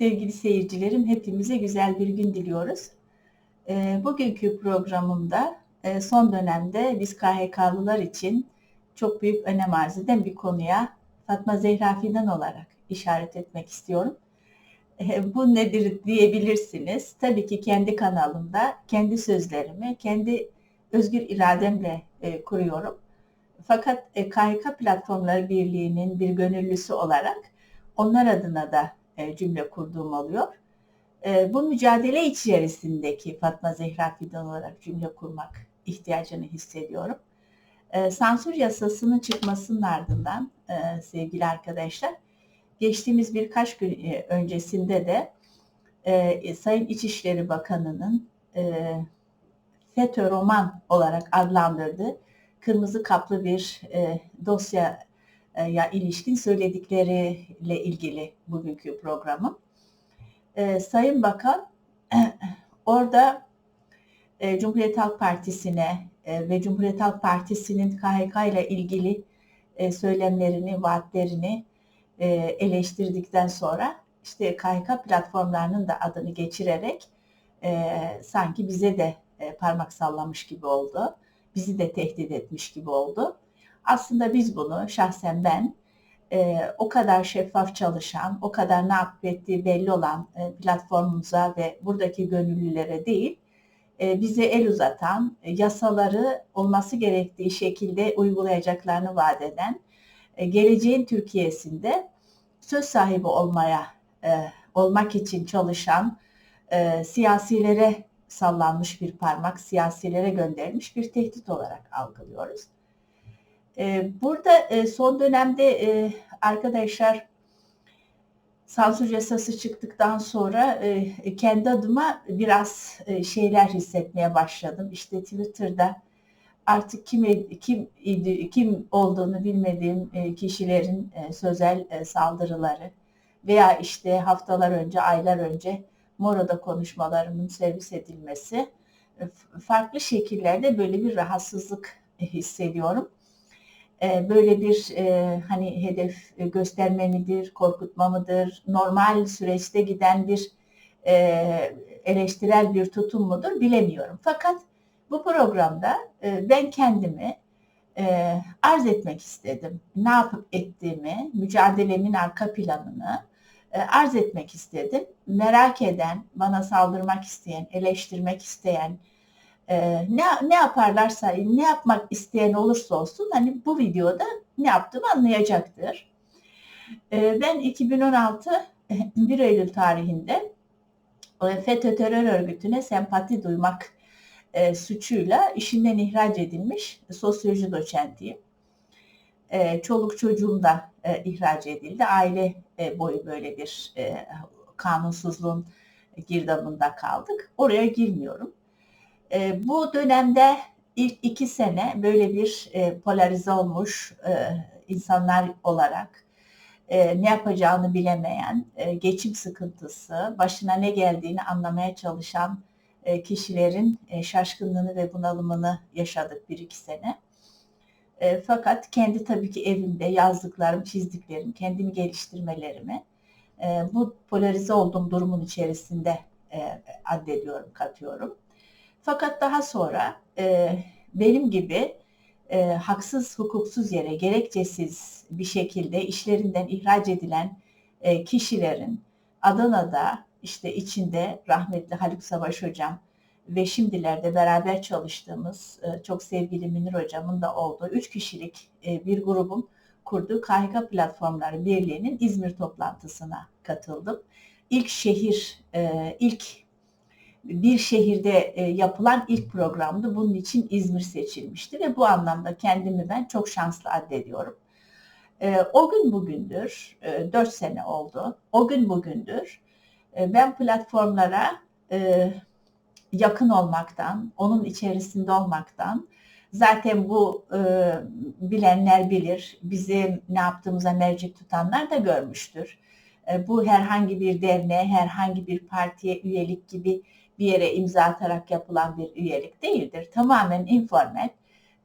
Sevgili seyircilerim, hepimize güzel bir gün diliyoruz. E, bugünkü programımda e, son dönemde biz KHK'lılar için çok büyük önem arz eden bir konuya Fatma Zehra Fidan olarak işaret etmek istiyorum. E, bu nedir diyebilirsiniz. Tabii ki kendi kanalımda kendi sözlerimi, kendi özgür irademle e, kuruyorum. Fakat e, KHK Platformları Birliği'nin bir gönüllüsü olarak onlar adına da e, cümle kurduğum oluyor. E, bu mücadele içerisindeki Fatma Zehra Fidan olarak cümle kurmak ihtiyacını hissediyorum. E, sansür yasasının çıkmasının ardından sevgili arkadaşlar, geçtiğimiz birkaç gün öncesinde de Sayın İçişleri Bakanı'nın FETÖ roman olarak adlandırdığı kırmızı kaplı bir dosya e, ya ilişkin söyledikleriyle ilgili bugünkü programım. E, Sayın Bakan orada e, Cumhuriyet Halk Partisi'ne e, ve Cumhuriyet Halk Partisi'nin KHK ile ilgili e, söylemlerini, vaatlerini e, eleştirdikten sonra işte KHK platformlarının da adını geçirerek e, sanki bize de e, parmak sallamış gibi oldu. Bizi de tehdit etmiş gibi oldu. Aslında biz bunu şahsen ben e, o kadar şeffaf çalışan, o kadar ne yapıp ettiği belli olan e, platformumuza ve buradaki gönüllülere değil, e, bize el uzatan, e, yasaları olması gerektiği şekilde uygulayacaklarını vaat eden, e, geleceğin Türkiye'sinde söz sahibi olmaya, e, olmak için çalışan e, siyasilere sallanmış bir parmak, siyasilere gönderilmiş bir tehdit olarak algılıyoruz. Ee, burada e, son dönemde e, arkadaşlar sansür yasası çıktıktan sonra e, kendi adıma biraz şeyler hissetmeye başladım. İşte Twitter'da artık kim kim kim olduğunu bilmediğim kişilerin sözel saldırıları veya işte haftalar önce, aylar önce Moro'da konuşmalarımın servis edilmesi farklı şekillerde böyle bir rahatsızlık hissediyorum. E, böyle bir e, hani hedef e, gösterme midir, korkutma mıdır, normal süreçte giden bir e, eleştirel bir tutum mudur bilemiyorum. Fakat bu programda e, ben kendimi arz etmek istedim. Ne yapıp ettiğimi, mücadelemin arka planını arz etmek istedim. Merak eden, bana saldırmak isteyen, eleştirmek isteyen, e, ne, ne yaparlarsa, ne yapmak isteyen olursa olsun hani bu videoda ne yaptığımı anlayacaktır. E, ben 2016 1 Eylül tarihinde e, FETÖ terör örgütüne sempati duymak e, suçuyla işinden ihraç edilmiş sosyoloji doçentiyim. E, çoluk çocuğum da e, ihraç edildi. Aile e, boyu böyle bir e, kanunsuzluğun girdabında kaldık. Oraya girmiyorum. E, bu dönemde ilk iki sene böyle bir e, polarize olmuş e, insanlar olarak e, ne yapacağını bilemeyen, e, geçim sıkıntısı, başına ne geldiğini anlamaya çalışan e, kişilerin e, şaşkınlığını ve bunalımını yaşadık bir iki sene. E, fakat kendi tabii ki evimde yazdıklarım, çizdiklerim, kendimi geliştirmelerimi e, bu polarize olduğum durumun içerisinde e, addediyorum, katıyorum. Fakat daha sonra e, benim gibi e, haksız, hukuksuz yere gerekçesiz bir şekilde işlerinden ihraç edilen e, kişilerin Adana'da işte içinde rahmetli Haluk Savaş Hocam ve şimdilerde beraber çalıştığımız e, çok sevgili Münir Hocam'ın da olduğu üç kişilik e, bir grubun kurduğu KHK Platformları Birliği'nin İzmir toplantısına katıldım. İlk şehir, e, ilk bir şehirde e, yapılan ilk programdı. Bunun için İzmir seçilmişti ve bu anlamda kendimi ben çok şanslı addediyorum. E, o gün bugündür, e, 4 sene oldu, o gün bugündür ben platformlara yakın olmaktan, onun içerisinde olmaktan, zaten bu bilenler bilir, bizi ne yaptığımıza mercek tutanlar da görmüştür. bu herhangi bir derneğe, herhangi bir partiye üyelik gibi bir yere imza atarak yapılan bir üyelik değildir. Tamamen informal,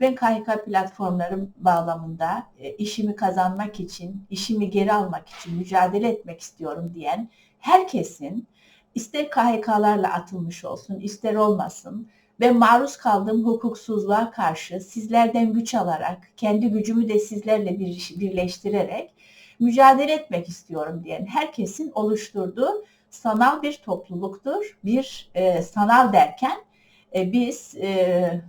Ben KHK platformları bağlamında e, işimi kazanmak için, işimi geri almak için mücadele etmek istiyorum diyen herkesin ister KHK'larla atılmış olsun, ister olmasın ve maruz kaldığım hukuksuzluğa karşı sizlerden güç alarak, kendi gücümü de sizlerle bir, birleştirerek mücadele etmek istiyorum diyen herkesin oluşturduğu sanal bir topluluktur. Bir e, sanal derken e, biz e,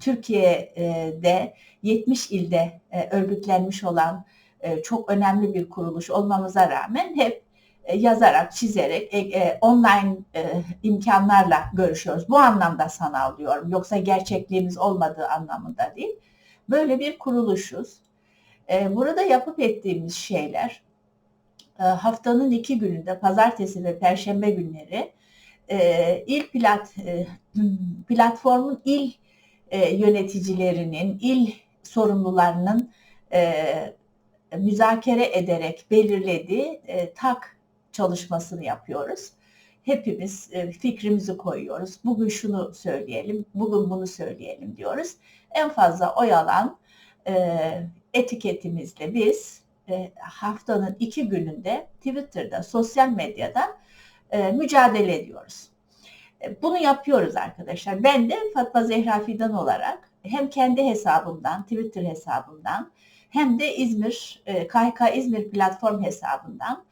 Türkiye'de 70 ilde e, örgütlenmiş olan e, çok önemli bir kuruluş olmamıza rağmen hep e, yazarak, çizerek, online imkanlarla görüşüyoruz. Bu anlamda sanal diyorum. Yoksa gerçekliğimiz olmadığı anlamında değil. Böyle bir kuruluşuz. Burada yapıp ettiğimiz şeyler haftanın iki gününde, pazartesi ve perşembe günleri il plat, platformun il yöneticilerinin, il sorumlularının müzakere ederek belirlediği tak çalışmasını yapıyoruz. Hepimiz e, fikrimizi koyuyoruz. Bugün şunu söyleyelim, bugün bunu söyleyelim diyoruz. En fazla oy alan e, etiketimizle biz e, haftanın iki gününde Twitter'da, sosyal medyada mücadele ediyoruz. Bunu yapıyoruz arkadaşlar. Ben de Fatma Zehra Fidan olarak hem kendi hesabımdan, Twitter hesabımdan hem de İzmir, KHK İzmir platform hesabından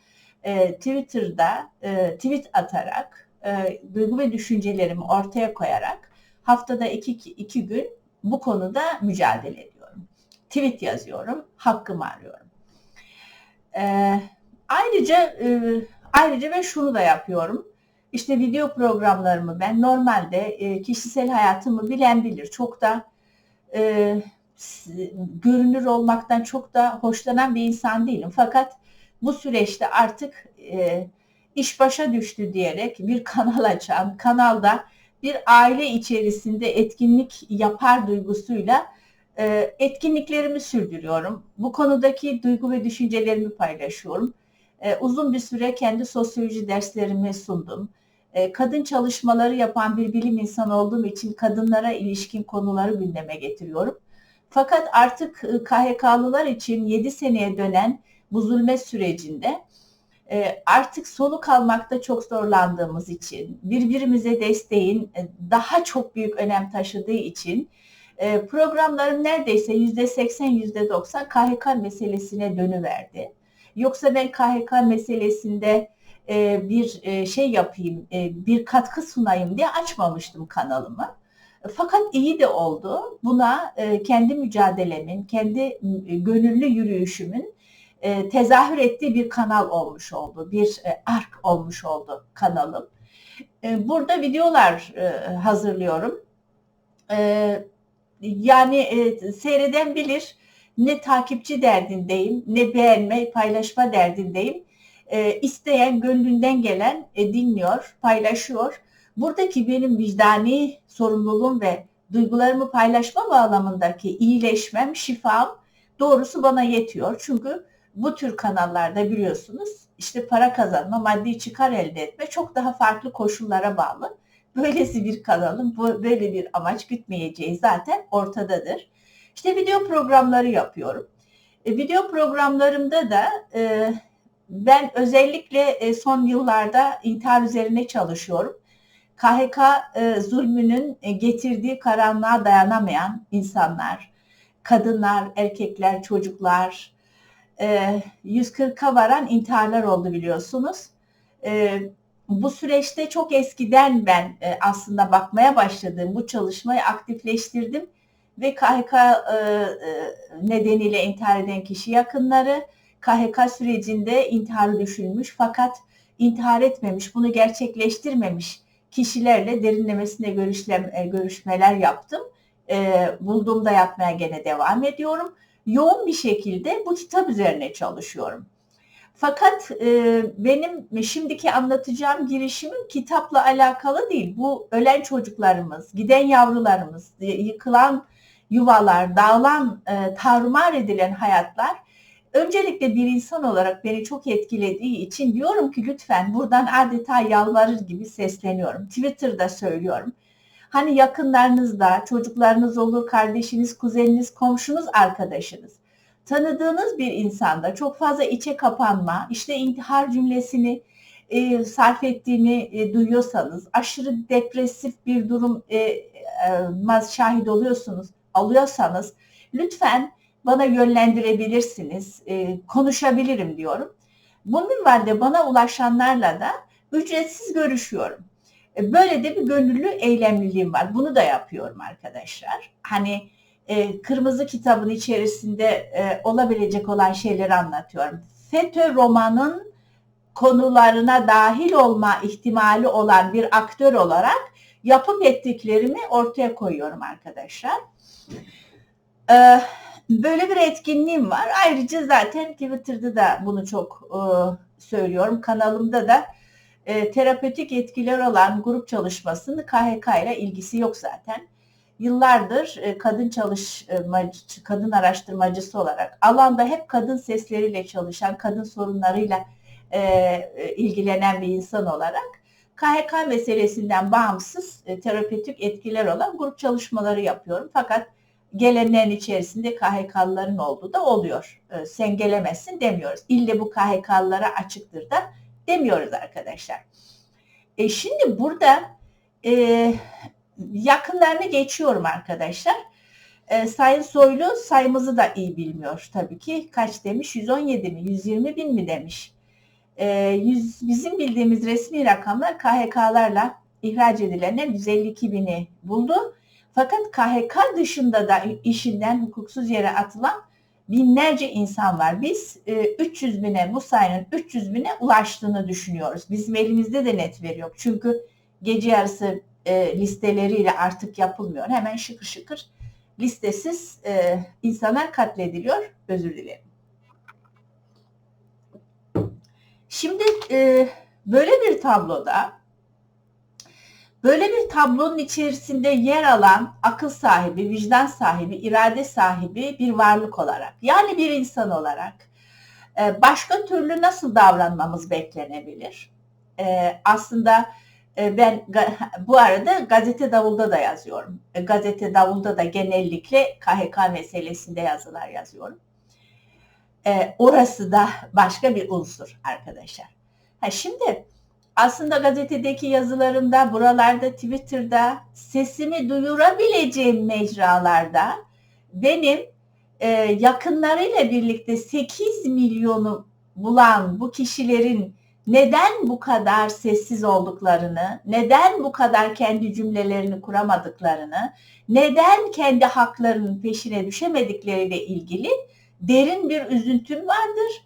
e, Twitter'da e, tweet atarak, e, duygu ve düşüncelerimi ortaya koyarak haftada iki, iki gün bu konuda mücadele ediyorum. Tweet yazıyorum, hakkımı arıyorum. E, ayrıca e, ayrıca ben şunu da yapıyorum. İşte video programlarımı ben normalde e, kişisel hayatımı bilen bilir. Çok da e, görünür olmaktan çok da hoşlanan bir insan değilim. Fakat bu süreçte artık e, iş başa düştü diyerek bir kanal açan, kanalda bir aile içerisinde etkinlik yapar duygusuyla e, etkinliklerimi sürdürüyorum. Bu konudaki duygu ve düşüncelerimi paylaşıyorum. E, uzun bir süre kendi sosyoloji derslerimi sundum. E, kadın çalışmaları yapan bir bilim insanı olduğum için kadınlara ilişkin konuları gündeme getiriyorum. Fakat artık e, KHK'lılar için 7 seneye dönen bu zulmet sürecinde e, artık soluk almakta çok zorlandığımız için, birbirimize desteğin e, daha çok büyük önem taşıdığı için e, programlarım neredeyse yüzde seksen, yüzde doksan KHK meselesine dönüverdi. Yoksa ben KHK meselesinde bir şey yapayım, bir katkı sunayım diye açmamıştım kanalımı. Fakat iyi de oldu. Buna kendi mücadelemin, kendi gönüllü yürüyüşümün e, tezahür ettiği bir kanal olmuş oldu. Bir e, ark olmuş oldu kanalım. E, burada videolar e, hazırlıyorum. E, yani e, seyreden bilir ne takipçi derdindeyim, ne beğenme, paylaşma derdindeyim. E, isteyen, gönlünden gelen e, dinliyor, paylaşıyor. Buradaki benim vicdani sorumluluğum ve duygularımı paylaşma bağlamındaki iyileşmem, şifam doğrusu bana yetiyor. Çünkü bu tür kanallarda biliyorsunuz işte para kazanma, maddi çıkar elde etme çok daha farklı koşullara bağlı. Böylesi bir kanalın böyle bir amaç gütmeyeceği zaten ortadadır. İşte video programları yapıyorum. E, video programlarımda da e, ben özellikle e, son yıllarda intihar üzerine çalışıyorum. KHK zulmünün getirdiği karanlığa dayanamayan insanlar, kadınlar, erkekler, çocuklar, e, 140'a varan intiharlar oldu biliyorsunuz. Bu süreçte çok eskiden ben e, aslında bakmaya başladım. Bu çalışmayı aktifleştirdim ve KHK e, e, nedeniyle intihar eden kişi yakınları KHK sürecinde intiharı düşünmüş fakat intihar etmemiş, bunu gerçekleştirmemiş kişilerle derinlemesine görüşlem, e, görüşmeler yaptım. E, bulduğumda yapmaya gene devam ediyorum yoğun bir şekilde bu kitap üzerine çalışıyorum. Fakat e, benim şimdiki anlatacağım girişimim kitapla alakalı değil. Bu ölen çocuklarımız, giden yavrularımız, yıkılan yuvalar, dağılan, e, tarumar edilen hayatlar öncelikle bir insan olarak beni çok etkilediği için diyorum ki lütfen buradan adeta yalvarır gibi sesleniyorum. Twitter'da söylüyorum. Hani yakınlarınızda çocuklarınız olur, kardeşiniz, kuzeniniz, komşunuz, arkadaşınız. Tanıdığınız bir insanda çok fazla içe kapanma, işte intihar cümlesini e, sarf ettiğini e, duyuyorsanız, aşırı depresif bir durum e, e, şahit oluyorsunuz, alıyorsanız lütfen bana yönlendirebilirsiniz, e, konuşabilirim diyorum. Bu minvalde bana ulaşanlarla da ücretsiz görüşüyorum. E, böyle de bir gönüllü eylemliliğim var. Bunu da yapıyorum arkadaşlar. Hani e, kırmızı kitabın içerisinde e, olabilecek olan şeyleri anlatıyorum. FETÖ romanın konularına dahil olma ihtimali olan bir aktör olarak yapıp ettiklerimi ortaya koyuyorum arkadaşlar. Ee, böyle bir etkinliğim var. Ayrıca zaten Twitter'da da bunu çok e, söylüyorum. Kanalımda da e, terapötik etkiler olan grup çalışmasının KHK ile ilgisi yok zaten. Yıllardır e, kadın çalışmacı, kadın araştırmacısı olarak alanda hep kadın sesleriyle çalışan, kadın sorunlarıyla e, ilgilenen bir insan olarak KHK meselesinden bağımsız e, terapötik etkiler olan grup çalışmaları yapıyorum. Fakat gelenlerin içerisinde KHK'lıların olduğu da oluyor. E, sen gelemezsin demiyoruz. İlle bu KHK'lılara açıktır da demiyoruz arkadaşlar. E şimdi burada e, yakınlarını geçiyorum arkadaşlar. E, Sayın Soylu sayımızı da iyi bilmiyor tabii ki. Kaç demiş? 117 mi? 120 bin mi demiş? E, 100, bizim bildiğimiz resmi rakamlar KHK'larla ihraç edilenler 152 bini buldu. Fakat KHK dışında da işinden hukuksuz yere atılan binlerce insan var. Biz e, 300 bine bu sayının 300 bine ulaştığını düşünüyoruz. Bizim elimizde de net veri yok. Çünkü gece yarısı e, listeleriyle artık yapılmıyor. Hemen şıkır şıkır listesiz e, insanlar katlediliyor. Özür dilerim. Şimdi e, böyle bir tabloda böyle bir tablonun içerisinde yer alan akıl sahibi, vicdan sahibi, irade sahibi bir varlık olarak yani bir insan olarak e, başka türlü nasıl davranmamız beklenebilir? E, aslında e, ben bu arada gazete davulda da yazıyorum. E, gazete davulda da genellikle KHK meselesinde yazılar yazıyorum. E, orası da başka bir unsur arkadaşlar. Ha şimdi aslında gazetedeki yazılarımda, buralarda, Twitter'da sesimi duyurabileceğim mecralarda benim e, yakınlarıyla birlikte 8 milyonu bulan bu kişilerin neden bu kadar sessiz olduklarını, neden bu kadar kendi cümlelerini kuramadıklarını, neden kendi haklarının peşine düşemedikleriyle ilgili derin bir üzüntüm vardır.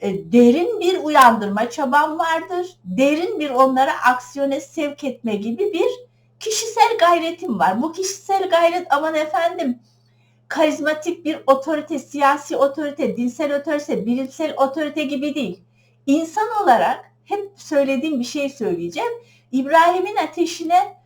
E, derin bir uyandırma çabam vardır. Derin bir onlara aksiyone sevk etme gibi bir kişisel gayretim var. Bu kişisel gayret aman efendim karizmatik bir otorite, siyasi otorite, dinsel otorite, bilimsel otorite gibi değil insan olarak hep söylediğim bir şey söyleyeceğim. İbrahim'in ateşine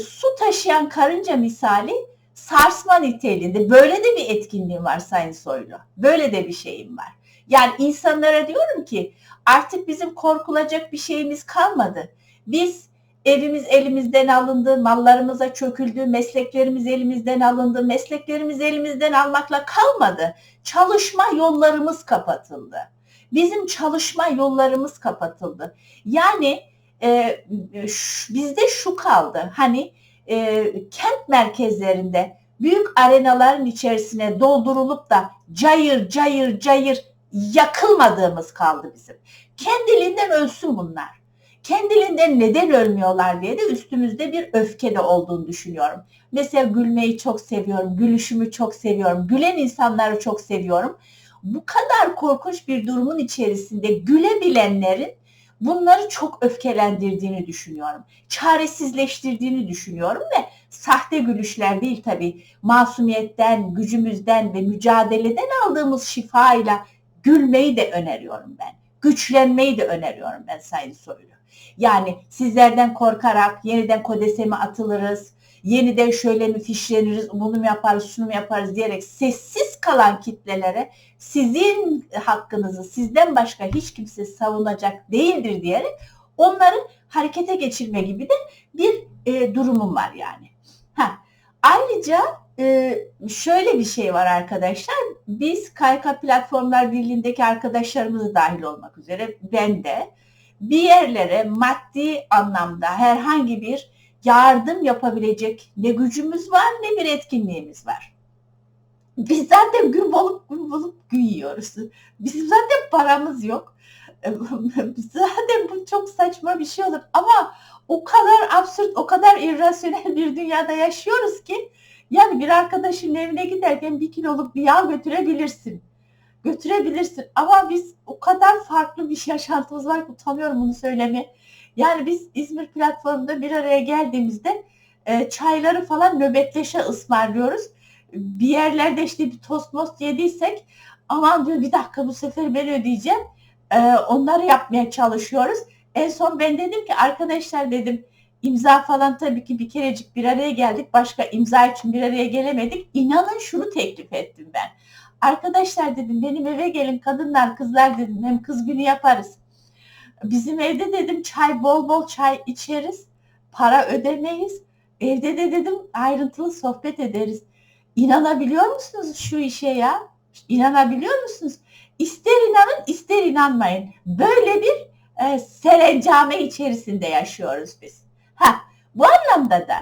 su taşıyan karınca misali sarsma niteliğinde. Böyle de bir etkinliğim var Sayın Soylu. Böyle de bir şeyim var. Yani insanlara diyorum ki artık bizim korkulacak bir şeyimiz kalmadı. Biz evimiz elimizden alındı, mallarımıza çöküldü, mesleklerimiz elimizden alındı, mesleklerimiz elimizden almakla kalmadı. Çalışma yollarımız kapatıldı bizim çalışma yollarımız kapatıldı. Yani e, bizde şu kaldı hani e, kent merkezlerinde büyük arenaların içerisine doldurulup da cayır cayır cayır yakılmadığımız kaldı bizim. Kendiliğinden ölsün bunlar. Kendiliğinden neden ölmüyorlar diye de üstümüzde bir öfke de olduğunu düşünüyorum. Mesela gülmeyi çok seviyorum, gülüşümü çok seviyorum, gülen insanları çok seviyorum bu kadar korkunç bir durumun içerisinde gülebilenlerin bunları çok öfkelendirdiğini düşünüyorum. Çaresizleştirdiğini düşünüyorum ve sahte gülüşler değil tabii. Masumiyetten, gücümüzden ve mücadeleden aldığımız şifayla gülmeyi de öneriyorum ben. Güçlenmeyi de öneriyorum ben Sayın Soylu. Yani sizlerden korkarak yeniden kodeseme atılırız, yeniden şöyle fişleniriz, bunu yaparız, şunu yaparız diyerek sessiz kalan kitlelere sizin hakkınızı sizden başka hiç kimse savunacak değildir diyerek onları harekete geçirme gibi de bir e, durumum var yani. Ha, ayrıca e, şöyle bir şey var arkadaşlar. Biz KYK Platformlar Birliği'ndeki arkadaşlarımız dahil olmak üzere ben de bir yerlere maddi anlamda herhangi bir yardım yapabilecek ne gücümüz var ne bir etkinliğimiz var. Biz zaten gün bulup gün bulup gün yiyoruz. Bizim zaten paramız yok. zaten bu çok saçma bir şey olur ama o kadar absürt, o kadar irrasyonel bir dünyada yaşıyoruz ki yani bir arkadaşın evine giderken bir kiloluk bir yağ götürebilirsin. Götürebilirsin ama biz o kadar farklı bir yaşantımız var ki utanıyorum bunu söylemeye. Yani biz İzmir platformunda bir araya geldiğimizde e, çayları falan nöbetleşe ısmarlıyoruz. Bir yerlerde işte bir tost most yediysek aman diyor bir dakika bu sefer ben ödeyeceğim. E, onları yapmaya çalışıyoruz. En son ben dedim ki arkadaşlar dedim imza falan tabii ki bir kerecik bir araya geldik. Başka imza için bir araya gelemedik. İnanın şunu teklif ettim ben. Arkadaşlar dedim benim eve gelin kadınlar kızlar dedim hem kız günü yaparız. Bizim evde dedim çay bol bol çay içeriz. Para ödemeyiz. Evde de dedim ayrıntılı sohbet ederiz. İnanabiliyor musunuz şu işe ya? İnanabiliyor musunuz? İster inanın ister inanmayın. Böyle bir e, serencame içerisinde yaşıyoruz biz. Ha, bu anlamda da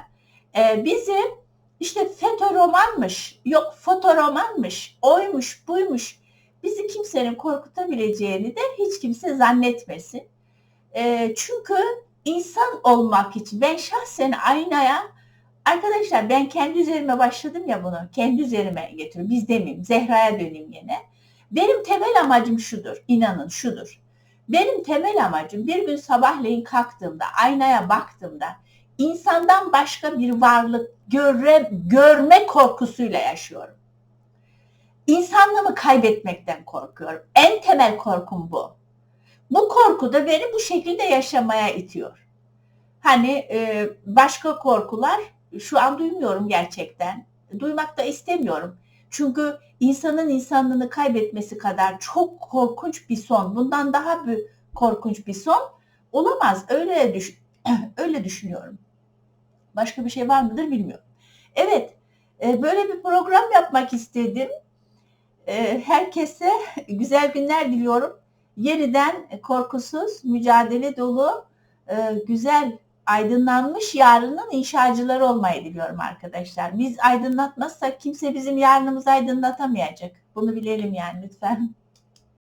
e, bizim işte FETÖ romanmış, yok fotoromanmış, oymuş, buymuş. Bizi kimsenin korkutabileceğini de hiç kimse zannetmesin. E, çünkü insan olmak için ben şahsen aynaya arkadaşlar ben kendi üzerime başladım ya bunu. Kendi üzerime getiriyorum. Biz demeyeyim. Zehra'ya döneyim yine. Benim temel amacım şudur. inanın şudur. Benim temel amacım bir gün sabahleyin kalktığımda, aynaya baktığımda insandan başka bir varlık göre, görme korkusuyla yaşıyorum. İnsanlığımı kaybetmekten korkuyorum. En temel korkum bu. Bu korku da beni bu şekilde yaşamaya itiyor. Hani e, başka korkular şu an duymuyorum gerçekten. Duymak da istemiyorum. Çünkü insanın insanlığını kaybetmesi kadar çok korkunç bir son, bundan daha bir korkunç bir son olamaz. Öyle düş öyle düşünüyorum. Başka bir şey var mıdır bilmiyorum. Evet, e, böyle bir program yapmak istedim. E, herkese güzel günler diliyorum. Yeniden korkusuz, mücadele dolu, e, güzel aydınlanmış yarının inşacıları olmayı diliyorum arkadaşlar. Biz aydınlatmazsak kimse bizim yarınımızı aydınlatamayacak. Bunu bilelim yani lütfen.